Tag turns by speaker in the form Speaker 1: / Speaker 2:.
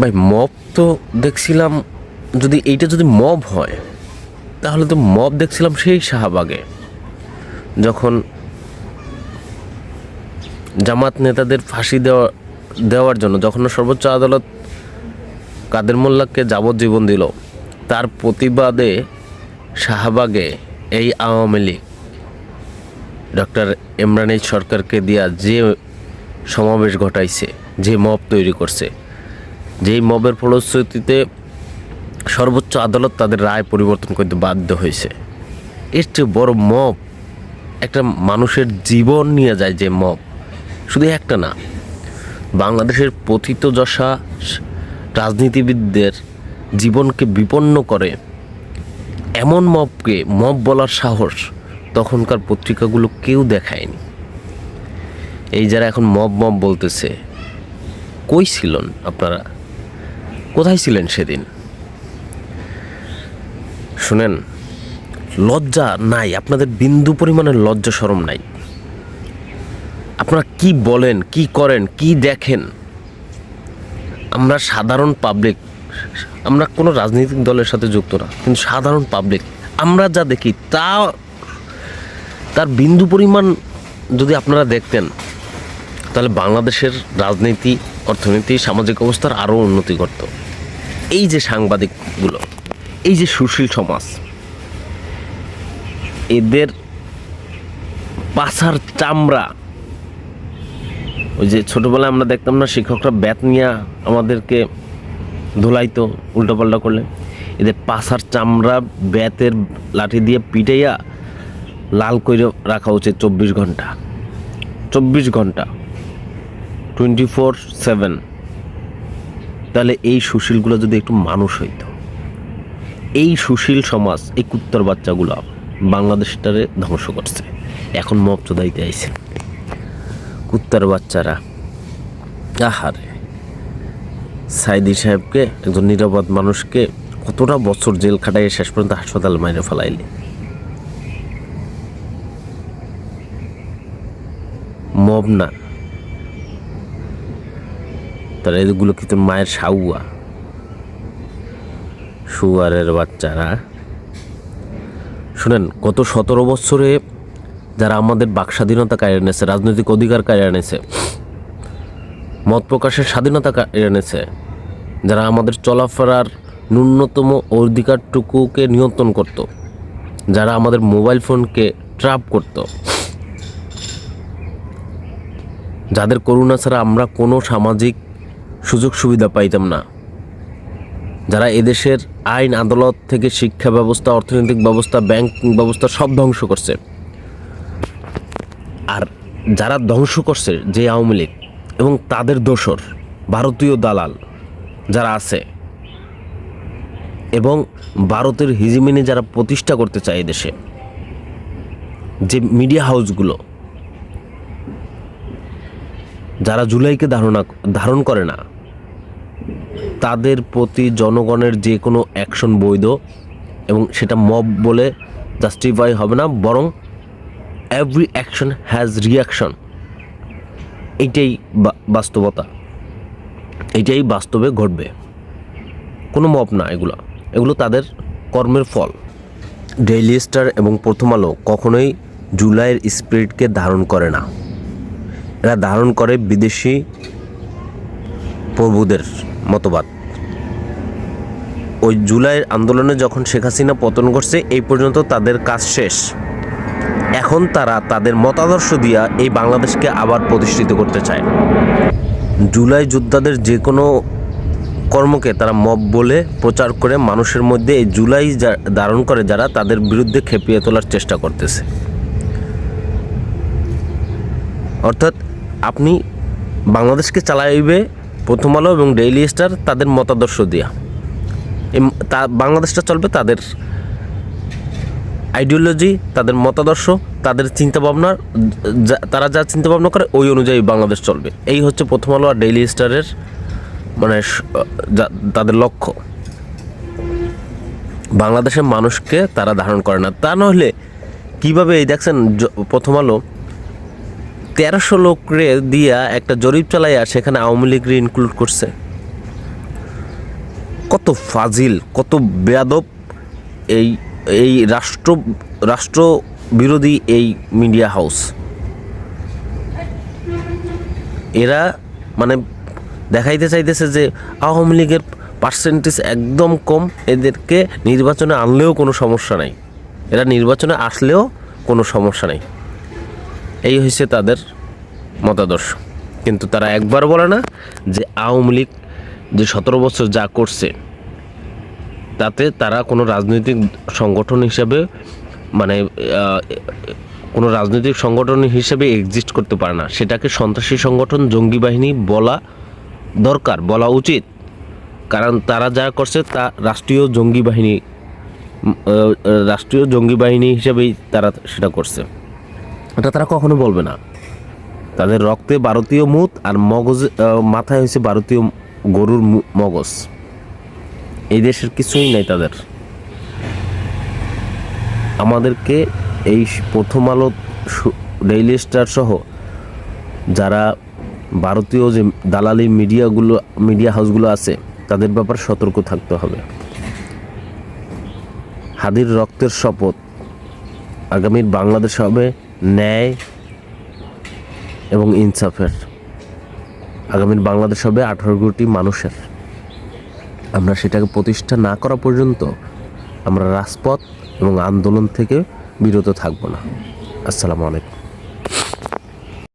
Speaker 1: ভাই মব তো দেখছিলাম যদি এইটা যদি মব হয়, তাহলে তো মব দেখছিলাম সেই শাহবাগে। যখন জামাত নেতাদের ফাঁসি দেওয়া, দেওয়ার জন্য, যখন সর্বোচ্চ আদালত কাদের মোল্লাকে যাবজ্জীবন দিল, তার প্রতিবাদে শাহবাগে এই আওয়ামী লীগ, ডক্টর ইমরান সরকারকে দিয়া যে সমাবেশ ঘটাইছে, যে মব তৈরি করছে যেই মবের ফলশ্রুতিতে সর্বোচ্চ আদালত তাদের রায় পরিবর্তন করতে বাধ্য হয়েছে। এর চেয়ে বড় মব একটা মানুষের জীবন নিয়ে যায় যে মব। শুধু একটা না, বাংলাদেশের পথিত যশা রাজনীতিবিদদের জীবনকে বিপন্ন করে। এমন মবকে মব বলার সাহস তখনকার পত্রিকাগুলো কেউ দেখায়নি। এই যারা এখন মব মব বলতেছে, কই ছিলেন আপনারা? কোথায় ছিলেন সেদিন? শুনেন, লজ্জা নাই, আপনাদের বিন্দু পরিমাণের লজ্জা সরম নাই। আপনারা কি বলেন, কি করেন, কি দেখেন? আমরা সাধারণ পাবলিক আমরা কোনো রাজনৈতিক দলের সাথে যুক্ত না, কিন্তু সাধারণ পাবলিক আমরা যা দেখি তা, তার বিন্দু পরিমাণ যদি আপনারা দেখতেন, তাহলে বাংলাদেশের রাজনীতি, অর্থনীতি, সামাজিক অবস্থার আরও উন্নতি করত এই যে সাংবাদিকগুলো, এই যে সুশীল সমাজ, এদের পাছার চামড়া, ওই যে ছোটোবেলায় আমরা দেখতাম না, শিক্ষকরা ব্যাত নিয়ে আমাদেরকে ধুলাইতো, উল্টোপাল্টা করলে। এদের পাছার চামড়া ব্যাতের লাঠি দিয়ে পিটাইয়া লাল করে রাখা উচিত চব্বিশ ঘণ্টা। চব্বিশ ঘণ্টা, টোয়েন্টি ফোর সেভেন। তাহলে এই সুশীলগুলো যদি একটু মানুষ হইতো। এই সুশীল সমাজ, এই কুত্তর বাচ্চাগুলো বাংলাদেশটারে ধ্বংস করছে। এখন মব চোদাইতে আইছে। কুত্তার বাচ্চারা, আহারে। সাইদি সাহেবকে, একজন নিরাপদ মানুষকে কতটা বছর জেল খাটাইয়ে শেষ পর্যন্ত হাসপাতাল মাইরে ফেলাইলে। মব না। তারা এগুলো কি তোর মায়ের সাউয়া সুয়ারের বাচ্চারা। শুনেন, গত সতেরো বছরে যারা আমাদের বাক স্বাধীনতা কায়ের এনেছে, রাজনৈতিক অধিকার কায়ের এনেছে, মত প্রকাশের স্বাধীনতা এনেছে, যারা আমাদের চলাফেরার ন্যূনতম অধিকারটুকুকে নিয়ন্ত্রণ করত, যারা আমাদের মোবাইল ফোনকে ট্রাপ করত, যাদের করুণা ছাড়া আমরা কোনো সামাজিক সুযোগ সুবিধা পাইতাম না। যারা এদেশের আইন, আদালত থেকে শিক্ষা ব্যবস্থা, অর্থনৈতিক ব্যবস্থা, ব্যাংকিং ব্যবস্থা সব ধ্বংস করছে। আর যারা ধ্বংস করছে, যে আওয়ামী লীগ এবং তাদের দোসর ভারতীয় দালাল যারা আছে এবং ভারতের হিজিমিনে যারা প্রতিষ্ঠা করতে চায় দেশে যে মিডিয়া হাউসগুলো যারা জুলাইকে ধারণা ধারণ করে না, তাদের প্রতি জনগণের যে কোনো অ্যাকশন বৈধ এবং সেটা মব বলে জাস্টিফাই হবে না, বরং এভরি অ্যাকশন হ্যাজ রিয়াকশন এইটাই বা- বাস্তবতা। এইটাই বাস্তবে ঘটবে। কোনো মব না এগুলো। এগুলো তাদের কর্মের ফল। ডেইলি স্টার এবং প্রথম আলো কখনোই জুলাইয়ের স্পিরিটকে ধারণ করে না। এরা ধারণ করে বিদেশি প্রভুদের মতবাদ। ওই জুলাইয়ের আন্দোলনে যখন শেখ হাসিনা পতন করছে এই পর্যন্ত তাদের কাজ শেষ। এখন তারা তাদের মতাদর্শ দিয়া এই বাংলাদেশকে আবার প্রতিষ্ঠিত করতে চায়। জুলাই যোদ্ধাদের যে কোনো কর্মকে তারা মব বলে প্রচার করে মানুষের মধ্যে এই জুলাই ধারণ করে যারা, তাদের বিরুদ্ধে খেপিয়ে তোলার চেষ্টা করতেছে। অর্থাৎ আপনি বাংলাদেশকে চালাইবে প্রথম আলো এবং ডেইলি স্টার তাদের মতাদর্শ দিয়া। তা, বাংলাদেশটা চলবে তাদের আইডিওলজি তাদের মতাদর্শ, তাদের চিন্তাভাবনা তারা যা চিন্তাভাবনা করে ওই অনুযায়ী বাংলাদেশ চলবে। এই হচ্ছে প্রথম আলো আর ডেইলি স্টারের মানে তাদের লক্ষ্য। বাংলাদেশের মানুষকে তারা ধারণ করে না। তা নাহলে কীভাবে এই দেখছেন প্রথম আলো তেরোশো লোকরে দিয়া একটা জরিপ চালাইয়া সেখানে আওয়ামী লীগরে ইনক্লুড করছে। কত ফাজিল, কত বেয়াদব এই এই রাষ্ট্র রাষ্ট্র বিরোধী এই মিডিয়া হাউস এরা মানে দেখাইতে চাইতেছে যে আওয়ামী লীগের পার্সেন্টেজ একদম কম, এদেরকে নির্বাচনে আনলেও কোনো সমস্যা নাই। এরা নির্বাচনে আসলেও কোনো সমস্যা নেই। এই হয়েছে তাদের মতাদর্শ। কিন্তু তারা একবার বলে না যে আওয়ামী লীগ যে সতেরো বছর যা করছে, তাতে তারা কোনো রাজনৈতিক সংগঠন হিসাবে মানে কোনো রাজনৈতিক সংগঠন হিসেবে এক্সিস্ট করতে পারে না। সেটাকে সন্ত্রাসী সংগঠন, জঙ্গি বাহিনী বলা দরকার, বলা উচিত। কারণ তারা যা করছে তা রাষ্ট্রীয় জঙ্গি বাহিনী রাষ্ট্রীয় জঙ্গি বাহিনী হিসেবেই তারা সেটা করছে। এটা তারা কখনো বলবে না। তাদের রক্তে ভারতীয় মুত আর মগজ মাথায় হয়েছে ভারতীয় গরুর মগজ। এই দেশের কিছুই নাই তাদের। আমাদেরকে এই প্রথম আলো ডেইলি স্টার সহ যারা ভারতীয় যে দালালি মিডিয়াগুলো, মিডিয়া হাউসগুলো আছে, তাদের ব্যাপারে সতর্ক থাকতে হবে। হাদির রক্তের শপথ আগামীর বাংলাদেশ হবে ন্যায় এবং ইনসাফের। আগামীর বাংলাদেশ হবে আঠারো কোটি মানুষের। আমরা সেটাকে প্রতিষ্ঠা না করা পর্যন্ত আমরা রাজপথ এবং আন্দোলন থেকে বিরত থাকব না। আসসালামু আলাইকুম।